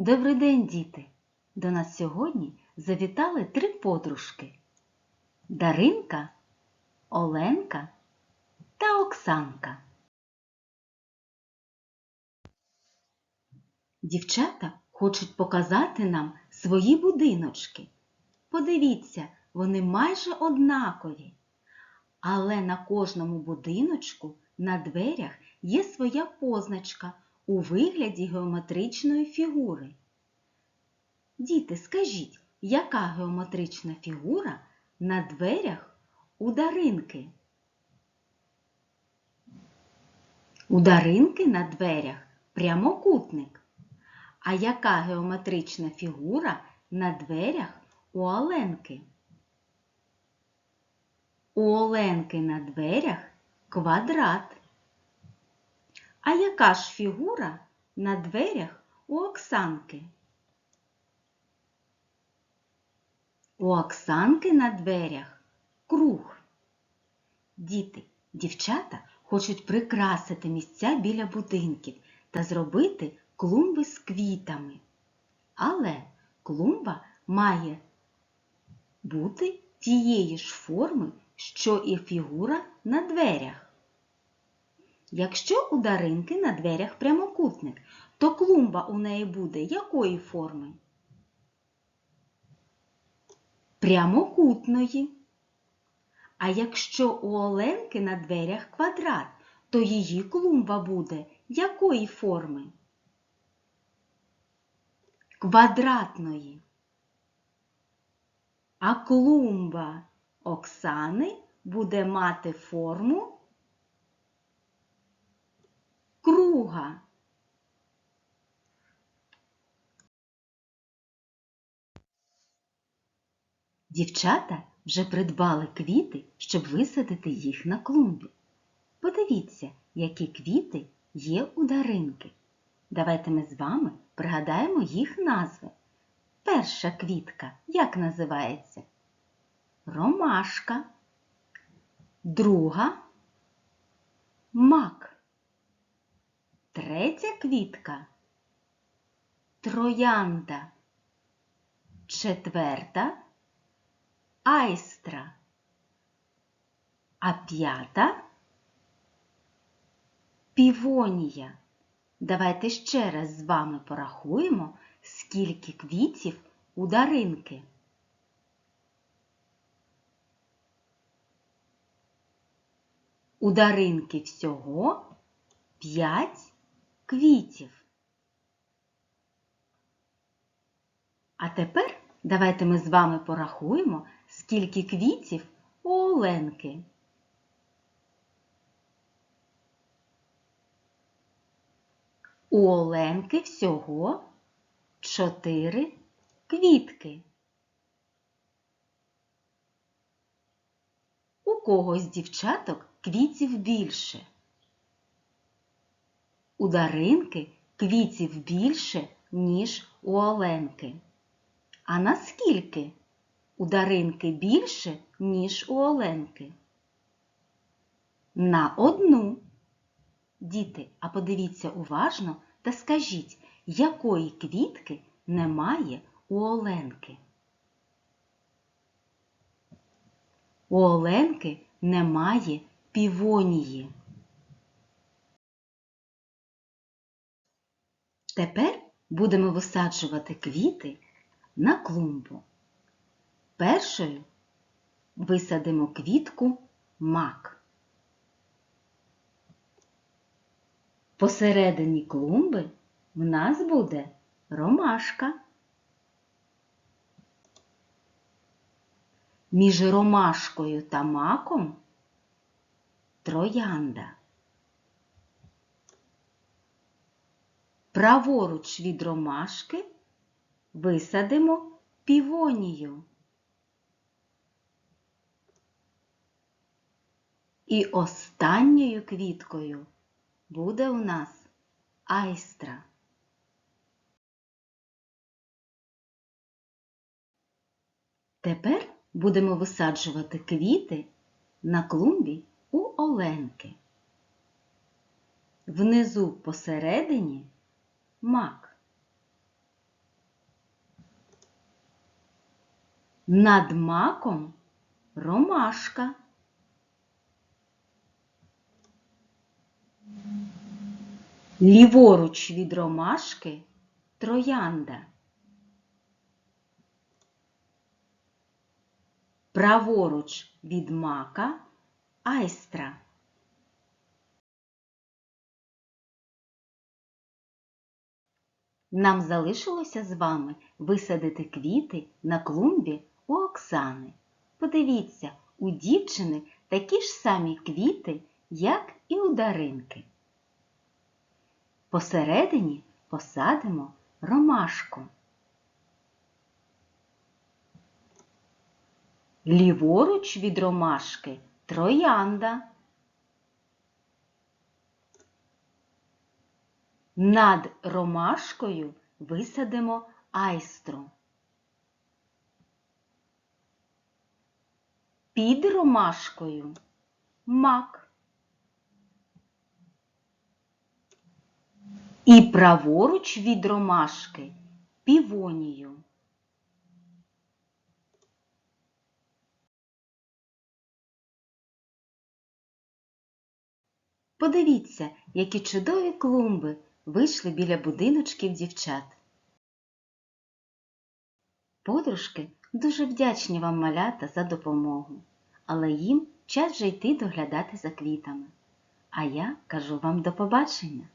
Добрий день, діти! До нас сьогодні завітали три подружки Даринка, Оленка та Оксанка. Дівчата хочуть показати нам свої будиночки. Подивіться, вони майже однакові. Але на кожному будиночку на дверях є своя позначка у вигляді геометричної фігури. Діти, скажіть, яка геометрична фігура на дверях у Даринки? У Даринки на дверях прямокутник. А яка геометрична фігура на дверях у Оленки? У Оленки на дверях квадрат. А яка ж фігура на дверях у Оксанки? У Оксанки на дверях круг. Діти, дівчата хочуть прикрасити місця біля будинків та зробити клумби з квітами. Але клумба має бути тієї ж форми, що і фігура на дверях. Якщо у Даринки на дверях прямокутник, то клумба у неї буде якої форми? Прямокутної. А якщо у Оленки на дверях квадрат, то її клумба буде якої форми? Квадратної. А клумба Оксани буде мати форму круга. Дівчата вже придбали квіти, щоб висадити їх на клумбі. Подивіться, які квіти є у даринки. Давайте ми з вами пригадаємо їх назви. Перша квітка як називається? Ромашка. Друга мак. Третя квітка троянда. Четверта айстра. А п'ята півонія. Давайте ще раз з вами порахуємо, скільки квітів у даринки. У даринки всього п'ять квітів. А тепер давайте ми з вами порахуємо, скільки квітів у Оленки. У Оленки всього чотири квітки. У когось дівчаток квітів більше. У Даринки квітів більше, ніж у Оленки. А наскільки у Даринки більше, ніж у Оленки? На одну. Діти, а подивіться уважно та скажіть, якої квітки немає у Оленки? У Оленки немає півонії. Тепер будемо висаджувати квіти на клумбу. Першою висадимо квітку мак. Посередині клумби в нас буде ромашка. Між ромашкою та маком троянда. Праворуч від ромашки висадимо півонію. І останньою квіткою буде у нас айстра. Тепер будемо висаджувати квіти на клумбі у Оленки. Внизу посередині мак. Над маком ромашка. Ліворуч від ромашки троянда. Праворуч від мака айстра. Нам залишилося з вами висадити квіти на клумбі у Оксани. Подивіться, у дівчини такі ж самі квіти, як і у Даринки. Посередині посадимо ромашку. Ліворуч від ромашки троянда. Над ромашкою висадимо айстру. Під ромашкою мак. І праворуч від ромашки півонію. Подивіться, які чудові клумби вийшли біля будиночків дівчат. Подружки дуже вдячні вам малята за допомогу, але їм час вже йти доглядати за квітами. А я кажу вам до побачення!